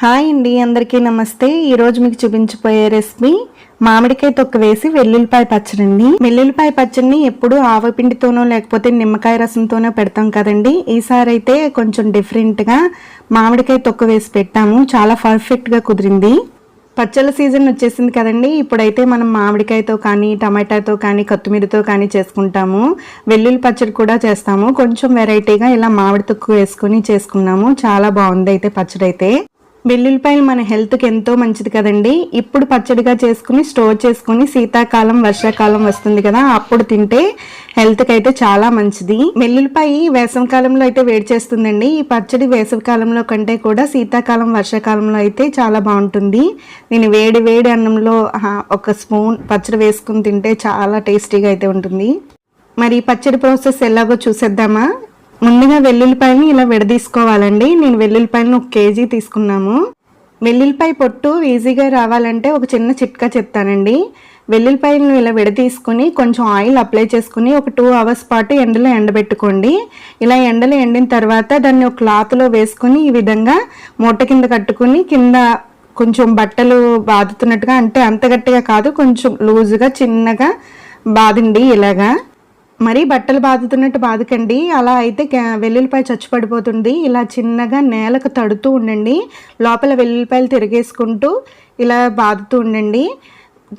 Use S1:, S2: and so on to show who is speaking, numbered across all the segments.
S1: Hi అండి అందరికీ నమస్తే. ఈరోజు మీకు చూపించబోయే రెసిపీ మామిడికాయ తొక్క వేసి వెల్లుల్లిపాయ పచ్చడండి. వెల్లుల్లిపాయ పచ్చడిని ఎప్పుడు ఆవపిండితోనో లేకపోతే నిమ్మకాయ రసంతోనో పెడతాం కదండి. ఈసారి అయితే కొంచెం డిఫరెంట్గా మామిడికాయ తొక్క వేసి పెట్టాము. చాలా పర్ఫెక్ట్గా కుదిరింది. పచ్చళ్ళ సీజన్ వచ్చేసింది కదండి. ఇప్పుడైతే మనం మామిడికాయతో కానీ టమాటాతో కానీ కొత్తిమీరతో కానీ చేసుకుంటాము. వెల్లుల్లి పచ్చడి కూడా చేస్తాము. కొంచెం వెరైటీగా ఇలా మామిడి తొక్కు వేసుకొని చేసుకున్నాము. చాలా బాగుంది అయితే పచ్చడి అయితే వెల్లుల్లిపాయలు మన హెల్త్కి ఎంతో మంచిది కదండి. ఇప్పుడు పచ్చడిగా చేసుకుని స్టోర్ చేసుకుని శీతాకాలం వర్షాకాలం వస్తుంది కదా అప్పుడు తింటే హెల్త్కి అయితే చాలా మంచిది. వెల్లుల్లిపాయ వేసవి కాలంలో అయితే వేడి చేస్తుందండి. ఈ పచ్చడి వేసవి కాలంలో కంటే కూడా శీతాకాలం వర్షాకాలంలో అయితే చాలా బాగుంటుంది. నేను వేడి వేడి అన్నంలో ఒక స్పూన్ పచ్చడి వేసుకుని తింటే చాలా టేస్టీగా అయితే ఉంటుంది. మరి ఈ పచ్చడి ప్రాసెస్ ఎలాగో చూసేద్దామా? ముందుగా వెల్లుల్లిపాయని ఇలా విడదీసుకోవాలండి. నేను వెల్లుల్లిపాయలను ఒక కేజీ తీసుకున్నాము. వెల్లుల్లిపాయ పొట్టు ఈజీగా రావాలంటే ఒక చిన్న చిట్కా చెప్తానండి. వెల్లుల్లిపాయలను ఇలా విడదీసుకుని కొంచెం ఆయిల్ అప్లై చేసుకుని ఒక టూ అవర్స్ పాటు ఎండలో ఎండబెట్టుకోండి. ఇలా ఎండలో ఎండిన తర్వాత దాన్ని ఒక క్లాత్లో వేసుకుని ఈ విధంగా మూట కింద కట్టుకుని కింద కొంచెం బట్టలు బాదుతున్నట్టుగా అంటే అంత గట్టిగా కాదు కొంచెం లూజుగా చిన్నగా బాదండి ఇలాగా. మరి బట్టలు బాదుతున్నట్టు బాదకండి. అలా అయితే వెల్లుల్లిపాయ చచ్చిపడిపోతుంది. ఇలా చిన్నగా నేలకు తడుతూ ఉండండి. లోపల వెల్లుల్లిపాయలు తిరిగేసుకుంటూ ఇలా బాదుతూ ఉండండి.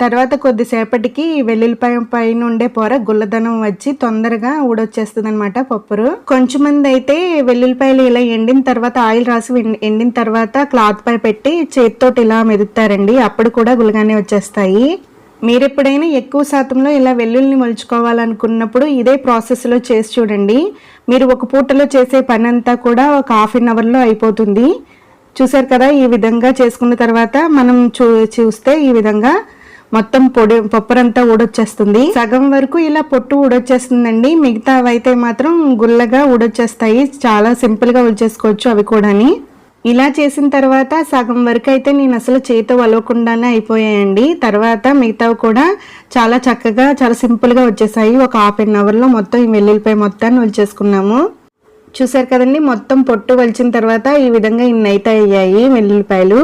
S1: తర్వాత కొద్దిసేపటికి వెల్లుల్లిపాయ పైన ఉండే పొర గుల్లదనం వచ్చి తొందరగా ఊడొచ్చేస్తుంది అనమాట పప్పురు. కొంచెం మంది అయితే వెల్లుల్లిపాయలు ఇలా ఎండిన తర్వాత ఆయిల్ రాసి ఎండిన తర్వాత క్లాత్ పై పెట్టి చేతితోటి ఇలా మెదుపుతారండి. అప్పుడు కూడా గుల్లగానే వచ్చేస్తాయి. మీరు ఎప్పుడైనా ఎక్కువ శాతంలో ఇలా వెల్లుల్ని మలుచుకోవాలనుకున్నప్పుడు ఇదే ప్రాసెస్లో చేసి చూడండి. మీరు ఒక పూటలో చేసే పని అంతా కూడా ఒక హాఫ్ అన్ అవర్లో అయిపోతుంది. చూసారు కదా ఈ విధంగా చేసుకున్న తర్వాత మనం చూ చూస్తే ఈ విధంగా మొత్తం పొడి పప్పురంతా ఊడొచ్చేస్తుంది. సగం వరకు ఇలా పొట్టు ఊడొచ్చేస్తుందండి. మిగతావైతే మాత్రం గుల్లగా ఊడొచ్చేస్తాయి. చాలా సింపుల్గా వచ్చేసుకోవచ్చు అవి కూడాని. ఇలా చేసిన తర్వాత సగం వరకు అయితే నేను అసలు చేతితో వలవకుండానే అయిపోయాయండి. తర్వాత మిగతావి కూడా చాలా చక్కగా చాలా సింపుల్గా వచ్చేసాయి. ఒక హాఫ్ అన్ అవర్లో మొత్తం ఈ వెల్లుల్లిపాయ మొత్తాన్ని వచ్చేసుకున్నాము చూసారు కదండి మొత్తం పొట్టు వలిచిన తర్వాత ఈ విధంగా ఇన్ని అయితే అయ్యాయి వెల్లుల్లిపాయలు.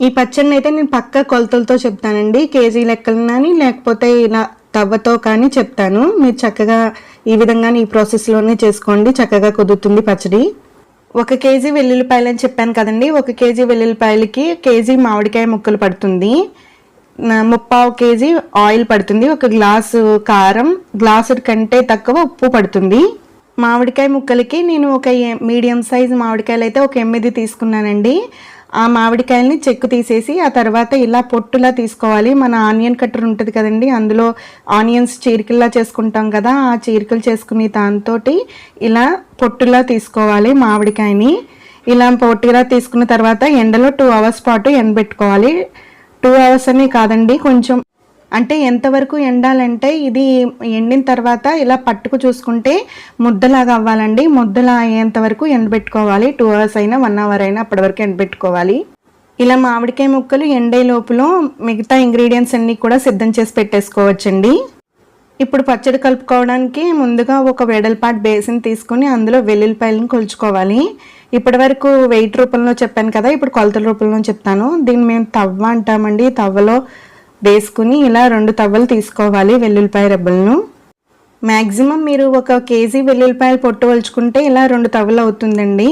S1: ఈ పచ్చడిని అయితే నేను పక్క కొలతలతో చెప్తానండి. కేజీ లెక్కలని లేకపోతే ఇలా తవ్వతో కానీ చెప్తాను. మీరు చక్కగా ఈ విధంగానే ఈ ప్రాసెస్లోనే చేసుకోండి. చక్కగా కుదురుతుంది పచ్చడి. ఒక కేజీ వెల్లుల్లిపాయలు అని చెప్పాను కదండి. ఒక కేజీ వెల్లుల్లిపాయలకి కేజీ మామిడికాయ ముక్కలు పడుతుంది. ముప్పావు కేజీ ఆయిల్ పడుతుంది. ఒక గ్లాసు కారం గ్లాసు కంటే తక్కువ ఉప్పు పడుతుంది. మామిడికాయ ముక్కలకి నేను ఒక మీడియం సైజ్ మామిడికాయలు అయితే ఒక ఎనిమిది తీసుకున్నానండి. ఆ మామిడికాయల్ని చెక్కు తీసేసి ఆ తర్వాత ఇలా పొట్టులా తీసుకోవాలి. మన ఆనియన్ కట్టర్ ఉంటుంది కదండి అందులో ఆనియన్స్ చీరికల్లా చేసుకుంటాం కదా ఆ చీరికలు చేసుకునే దాంతో ఇలా పొట్టులా తీసుకోవాలి మామిడికాయని. ఇలా పొట్టులా తీసుకున్న తర్వాత ఎండలో టూ అవర్స్ పాటు ఎండబెట్టుకోవాలి. టూ అవర్స్ అని కాదండి కొంచెం అంటే ఎంతవరకు ఎండాలంటే ఇది ఎండిన తర్వాత ఇలా పట్టుకు చూసుకుంటే ముద్దలాగా అవ్వాలండి. ముద్దలా అయ్యేంత వరకు ఎండబెట్టుకోవాలి. టూ అవర్స్ అయినా వన్ అవర్ అయినా అప్పటి వరకు ఎండబెట్టుకోవాలి. ఇలా మామిడికాయ ముక్కలు ఎండే లోపల మిగతా ఇంగ్రీడియంట్స్ అన్నీ కూడా సిద్ధం చేసి పెట్టేసుకోవచ్చండి. ఇప్పుడు పచ్చడి కలుపుకోవడానికి ముందుగా ఒక వెడల్పాటి బేసిన్ తీసుకొని అందులో వెల్లుల్లిపాయలను కొలుచుకోవాలి. ఇప్పటి వరకు వెయిట్ రూపంలో చెప్పాను కదా ఇప్పుడు కొలతల రూపంలో చెప్తాను. దీన్ని మేము తవ్వ అంటామండి. తవ్వలో వేసుకుని ఇలా రెండు తవ్వలు తీసుకోవాలి వెల్లుల్లిపాయ రెబ్బలను. మ్యాక్సిమం మీరు ఒక కేజీ వెల్లుల్లిపాయలు పొట్టు వలుచుకుంటే ఇలా రెండు తవ్వలు అవుతుందండి.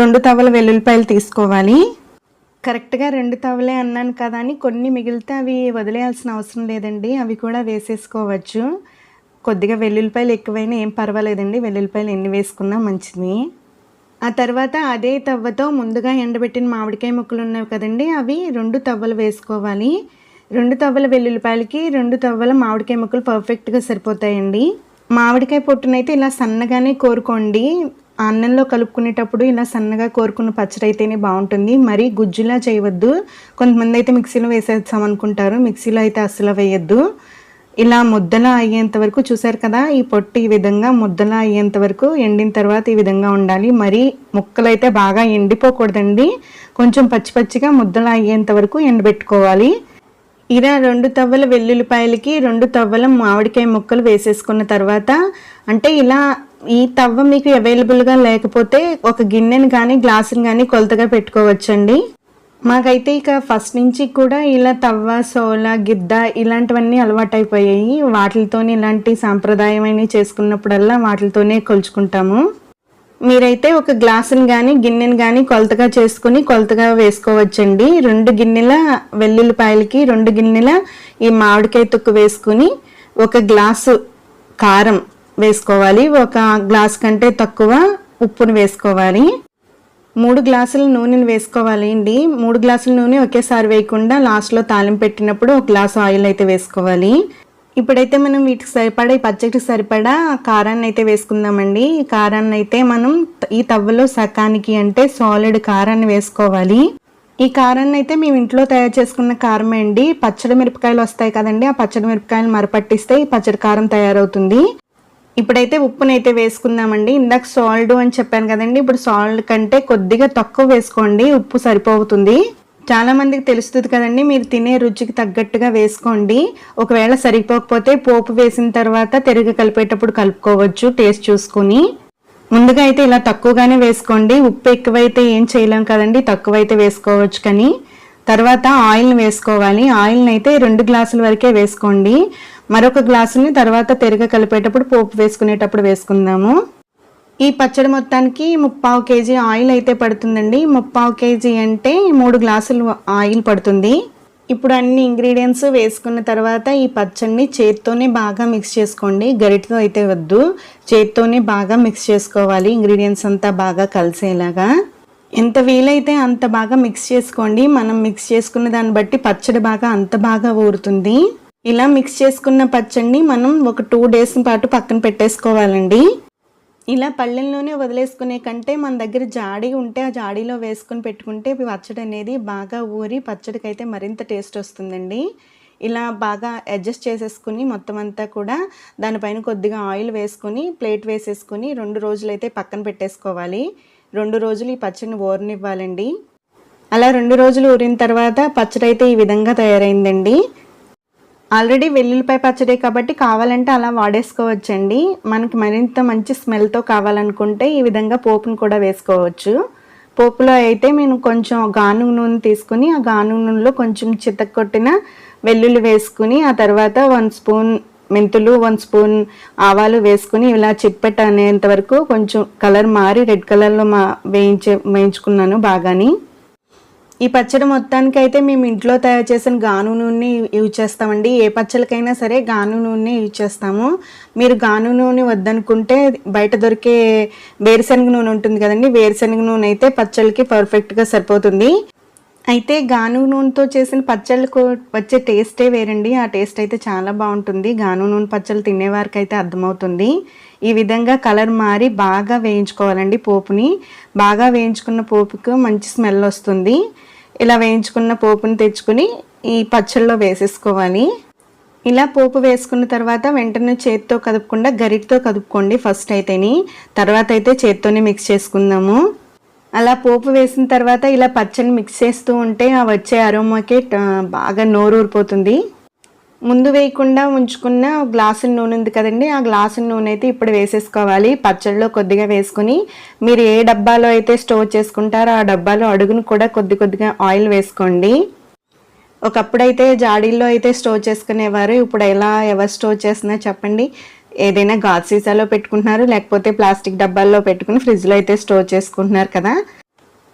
S1: రెండు తవ్వల వెల్లుల్లిపాయలు తీసుకోవాలి. కరెక్ట్గా రెండు తవ్వలే అన్నాను కదా అని కొన్ని మిగిలితే అవి వదిలేయాల్సిన అవసరం లేదండి. అవి కూడా వేసేసుకోవచ్చు. కొద్దిగా వెల్లుల్లిపాయలు ఎక్కువైనా ఏం పర్వాలేదండి. వెల్లుల్లిపాయలు ఎన్ని వేసుకున్నా మంచిది. ఆ తర్వాత అదే తవ్వతో ముందుగా ఎండబెట్టిన మామిడికాయ ముక్కలు ఉన్నాయి కదండి అవి రెండు తవ్వలు వేసుకోవాలి. రెండు తవ్వల వెల్లుల్లిపాయలకి రెండు తవ్వల మామిడికాయ ముక్కలు పర్ఫెక్ట్గా సరిపోతాయండి. మామిడికాయ పొట్టునైతే ఇలా సన్నగానే కోరుకోండి. అన్నంలో కలుపుకునేటప్పుడు ఇలా సన్నగా కోరుకున్న పచ్చడి అయితేనే బాగుంటుంది. మరీ గుజ్జులా చేయవద్దు. కొంతమంది అయితే మిక్సీలో వేసేస్తాం అనుకుంటారు. మిక్సీలో అయితే అస్సలు వేయద్దు. ఇలా ముద్దలా అయ్యేంత వరకు చూసారు కదా ఈ పొట్టు ఈ విధంగా ముద్దలా అయ్యేంత వరకు ఎండిన తర్వాత ఈ విధంగా ఉండాలి. మరి ముక్కలైతే బాగా ఎండిపోకూడదండి. కొంచెం పచ్చి పచ్చిగా ముద్దలా అయ్యేంత వరకు ఎండబెట్టుకోవాలి. ఇలా రెండు తవ్వల వెల్లుల్లిపాయలకి రెండు తవ్వల మామిడికాయ ముక్కలు వేసేసుకున్న తర్వాత అంటే ఇలా ఈ తవ్వ మీకు అవైలబుల్గా లేకపోతే ఒక గిన్నెని కానీ గ్లాసుని కానీ కొలతగా పెట్టుకోవచ్చండి. మాకైతే ఇక ఫస్ట్ నుంచి కూడా ఇలా తవ్వ సోల గిద్ద ఇలాంటివన్నీ అలవాటైపోయాయి. వాటితోనే ఇలాంటి సాంప్రదాయమైనవి చేసుకున్నప్పుడల్లా వాటితోనే కొలుచుకుంటాము. మీరైతే ఒక గ్లాసుని కానీ గిన్నెని కానీ కొలతగా చేసుకుని కొలతగా వేసుకోవచ్చండి. రెండు గిన్నెల వెల్లుల్లిపాయలకి రెండు గిన్నెల ఈ మామిడికాయ తొక్కు వేసుకుని ఒక గ్లాసు కారం వేసుకోవాలి. ఒక గ్లాస్ కంటే తక్కువ ఉప్పును వేసుకోవాలి. మూడు గ్లాసుల నూనెను వేసుకోవాలి అండి. మూడు గ్లాసుల నూనె ఒకేసారి వేయకుండా లాస్ట్లో తాలింపు పెట్టినప్పుడు ఒక గ్లాసు ఆయిల్ అయితే వేసుకోవాలి. ఇప్పుడైతే మనం వీటికి సరిపడా ఈ పచ్చడికి సరిపడా కారాన్ని అయితే వేసుకుందామండి. ఈ కారాన్ని అయితే మనం ఈ తవ్వలో సకానికి అంటే సాలిడ్ కారాన్ని వేసుకోవాలి. ఈ కారాన్ని అయితే మేము ఇంట్లో తయారు చేసుకున్న కారమే అండి. పచ్చడి మిరపకాయలు వస్తాయి కదండి ఆ పచ్చడి మిరపకాయలు మరపట్టిస్తే ఈ పచ్చడి కారం తయారవుతుంది. ఇప్పుడైతే ఉప్పునైతే వేసుకుందామండి. ఇందాక సాల్ట్ అని చెప్పాను కదండి ఇప్పుడు సాల్ట్ కంటే కొద్దిగా తక్కువ వేసుకోండి ఉప్పు సరిపోతుంది. చాలామందికి తెలుస్తుంది కదండి మీరు తినే రుచికి తగ్గట్టుగా వేసుకోండి. ఒకవేళ సరిపోకపోతే పోపు వేసిన తర్వాత తిరిగి కలిపేటప్పుడు కలుపుకోవచ్చు టేస్ట్ చూసుకొని. ముందుగా అయితే ఇలా తక్కువగానే వేసుకోండి. ఉప్పు ఎక్కువైతే ఏం చేయలేం కదండి తక్కువైతే వేసుకోవచ్చు కానీ. తర్వాత ఆయిల్ని వేసుకోవాలి. ఆయిల్ని అయితే రెండు గ్లాసుల వరకే వేసుకోండి. మరొక గ్లాసుని తర్వాత తిరగ కలిపేటప్పుడు పోపు వేసుకునేటప్పుడు వేసుకుందాము. ఈ పచ్చడి మొత్తానికి ముప్పావు కేజీ ఆయిల్ అయితే పడుతుందండి. ముప్పావు కేజీ అంటే మూడు గ్లాసులు ఆయిల్ పడుతుంది. ఇప్పుడు అన్ని ఇంగ్రీడియంట్స్ వేసుకున్న తర్వాత ఈ పచ్చడిని చేత్తోనే బాగా మిక్స్ చేసుకోండి. గరిటతో అయితే వద్దు. చేత్తోనే బాగా మిక్స్ చేసుకోవాలి. ఇంగ్రీడియంట్స్ అంతా బాగా కలిసేలాగా. ఎంత వీలైతే అంత బాగా మిక్స్ చేసుకోండి. మనం మిక్స్ చేసుకున్న దాన్ని బట్టి పచ్చడి బాగా అంత బాగా ఊరుతుంది. ఇలా మిక్స్ చేసుకున్న పచ్చడిని మనం ఒక టూ డేస్ పాటు పక్కన పెట్టేసుకోవాలండి. ఇలా పళ్ళెల్లోనే వదిలేసుకునే కంటే మన దగ్గర జాడి ఉంటే ఆ జాడీలో వేసుకుని పెట్టుకుంటే పచ్చడి అనేది బాగా ఊరి పచ్చడికి అయితే మరింత టేస్ట్ వస్తుందండి. ఇలా బాగా అడ్జస్ట్ చేసేసుకుని మొత్తం అంతా కూడా దానిపైన కొద్దిగా ఆయిల్ వేసుకొని ప్లేట్ వేసేసుకుని రెండు రోజులు అయితే పక్కన పెట్టేసుకోవాలి. రెండు రోజులు ఈ పచ్చడిని ఓరనివ్వాలండి అలా రెండు రోజులు ఊరిన తర్వాత పచ్చడి అయితే ఈ విధంగా తయారైందండి. ఆల్రెడీ వెల్లుల్లిపాయ పచ్చడి కాబట్టి కావాలంటే అలా వాడేసుకోవచ్చండి. మనకి మరింత మంచి స్మెల్తో కావాలనుకుంటే ఈ విధంగా పోపును కూడా వేసుకోవచ్చు. పోపులో అయితే నేను కొంచెం గాను నూనె తీసుకుని ఆ గాను నూనెలో కొంచెం చితక్కొట్టిన వెల్లుల్లి వేసుకుని ఆ తర్వాత వన్ స్పూన్ మెంతులు వన్ స్పూన్ ఆవాలు వేసుకుని ఇలా చిప్పెట్టు అనేంత వరకు కొంచెం కలర్ మారి రెడ్ కలర్లో మా వేయించే వేయించుకున్నాను బాగాని. ఈ పచ్చడి మొత్తానికి అయితే మేము ఇంట్లో తయారు చేసిన గాను నూనె యూజ్ చేస్తామండి. ఏ పచ్చడికైనా సరే గాను నూనె యూజ్ చేస్తాము. మీరు గాను నూనె వద్దనుకుంటే బయట దొరికే వేరుశనగ నూనె ఉంటుంది కదండి. వేరుశనగ నూనె అయితే పచ్చళ్ళకి పర్ఫెక్ట్గా సరిపోతుంది. అయితే గాను నూనెతో చేసిన పచ్చళ్ళకు వచ్చే టేస్టే వేరండి. ఆ టేస్ట్ అయితే చాలా బాగుంటుంది. గాను నూనె పచ్చళ్ళు తినేవారికి అయితే అర్థమవుతుంది. ఈ విధంగా కలర్ మారి బాగా వేయించుకోవాలండి పోపుని. బాగా వేయించుకున్న పోపుకు మంచి స్మెల్ వస్తుంది. ఇలా వేయించుకున్న పోపుని తెచ్చుకుని ఈ పచ్చళ్ళలో వేసేసుకోవాలి. ఇలా పోపు వేసుకున్న తర్వాత వెంటనే చేత్తో కదుపుకుండా గరిటితో కదుపుకోండి ఫస్ట్ అయితేని. తర్వాత అయితే చేత్తోనే మిక్స్ చేసుకుందాము. అలా పోపు వేసిన తర్వాత ఇలా పచ్చని మిక్స్ చేస్తూ ఉంటే ఆ వచ్చే అరోమాకే బాగా నోరు ఊరిపోతుంది ముందు వేయకుండా ఉంచుకున్న గ్లాసు నూనె ఉంది కదండి ఆ గ్లాసు నూనె అయితే ఇప్పుడు వేసేసుకోవాలి. పచ్చడిలో కొద్దిగా వేసుకుని మీరు ఏ డబ్బాలో అయితే స్టోర్ చేసుకుంటారో ఆ డబ్బాలో అడుగును కూడా కొద్ది కొద్దిగా ఆయిల్ వేసుకోండి. ఒకప్పుడైతే జాడీల్లో అయితే స్టోర్ చేసుకునేవారు ఇప్పుడు ఎలా ఎవరు స్టోర్ చేస్తున్నా చెప్పండి. ఏదైనా గాజు సీసాలో పెట్టుకుంటున్నారు లేకపోతే ప్లాస్టిక్ డబ్బాల్లో పెట్టుకుని ఫ్రిడ్జ్లో అయితే స్టోర్ చేసుకుంటున్నారు కదా.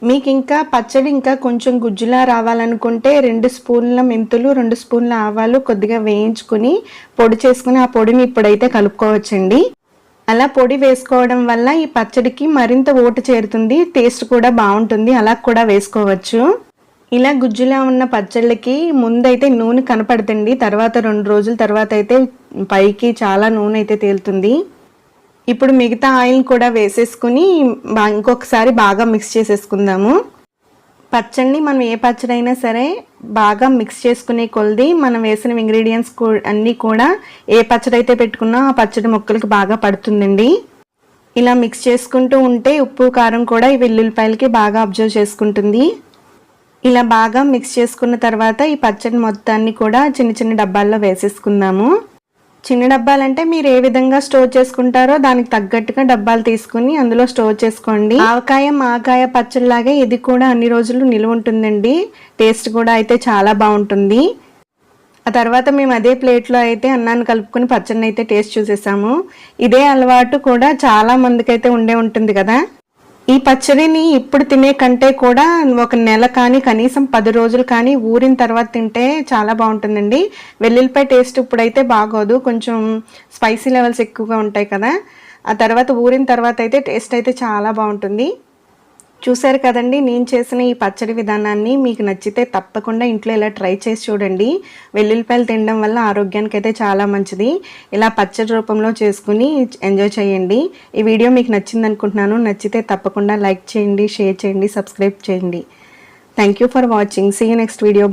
S1: మీకు ఇంకా పచ్చడి ఇంకా కొంచెం గుజ్జులా రావాలనుకుంటే రెండు స్పూన్ల మెంతులు రెండు స్పూన్ల ఆవాలు కొద్దిగా వేయించుకుని పొడి చేసుకుని ఆ పొడిని ఇప్పుడైతే కలుపుకోవచ్చండి. అలా పొడి వేసుకోవడం వల్ల ఈ పచ్చడికి మరింత ఓటు చేరుతుంది టేస్ట్ కూడా బాగుంటుంది అలా కూడా వేసుకోవచ్చు. ఇలా గుజ్జులా ఉన్న పచ్చళ్ళకి ముందైతే నూనె కనపడుతుంది తర్వాత రెండు రోజుల తర్వాత అయితే పైకి చాలా నూనె అయితే తేలుతుంది. ఇప్పుడు మిగతా ఆయిల్ కూడా వేసేసుకుని ఇంకొకసారి బాగా మిక్స్ చేసేసుకుందాము. పచ్చడిని మనం ఏ పచ్చడి అయినా సరే బాగా మిక్స్ చేసుకునే కొలది మనం వేసిన ఇంగ్రీడియంట్స్ అన్నీ కూడా ఏ పచ్చడి అయితే పెట్టుకున్నా ఆ పచ్చడి ముక్కలకి బాగా పడుతుందండి. ఇలా మిక్స్ చేసుకుంటూ ఉంటే ఉప్పు కారం కూడా ఈ వెల్లుల్లిపాయలకి బాగా అబ్జర్వ్ చేసుకుంటుంది. ఇలా బాగా మిక్స్ చేసుకున్న తర్వాత ఈ పచ్చడి మొత్తాన్ని కూడా చిన్న చిన్న డబ్బాల్లో వేసేసుకుందాము. చిన్న డబ్బాలంటే మీరు ఏ విధంగా స్టోర్ చేసుకుంటారో దానికి తగ్గట్టుగా డబ్బాలు తీసుకుని అందులో స్టోర్ చేసుకోండి. ఆవకాయ మాకాయ పచ్చడిలాగే ఇది కూడా అన్ని రోజులు నిలువ ఉంటుందండి. టేస్ట్ కూడా అయితే చాలా బాగుంటుంది. ఆ తర్వాత మేము అదే ప్లేట్లో అయితే అన్నాన్ని కలుపుకొని పచ్చడిని అయితే టేస్ట్ చూసేసాము. ఇదే అలవాటు కూడా చాలా మందికైతే ఉండే ఉంటుంది కదా. ఈ పచ్చడిని ఇప్పుడు తినే కంటే కూడా ఒక నెల కానీ కనీసం పది రోజులు కానీ ఊరిన తర్వాత తింటే చాలా బాగుంటుందండి. వెల్లుల్లిపాయ టేస్ట్ ఇప్పుడైతే బాగోదు. కొంచెం స్పైసీ లెవెల్స్ ఎక్కువగా ఉంటాయి కదా. ఆ తర్వాత ఊరిన తర్వాత అయితే టేస్ట్ అయితే చాలా బాగుంటుంది. చూశారు కదండి నేను చేసిన ఈ పచ్చడి విధానాన్ని మీకు నచ్చితే తప్పకుండా ఇంట్లో ఇలా ట్రై చేసి చూడండి. వెల్లుల్లిపాయలు తినడం వల్ల ఆరోగ్యానికి అయితే చాలా మంచిది. ఇలా పచ్చడి రూపంలో చేసుకుని ఎంజాయ్ చేయండి. ఈ వీడియో మీకు నచ్చింది అనుకుంటున్నాను నచ్చితే తప్పకుండా లైక్ చేయండి షేర్ చేయండి సబ్స్క్రైబ్ చేయండి. Thank you for watching see next video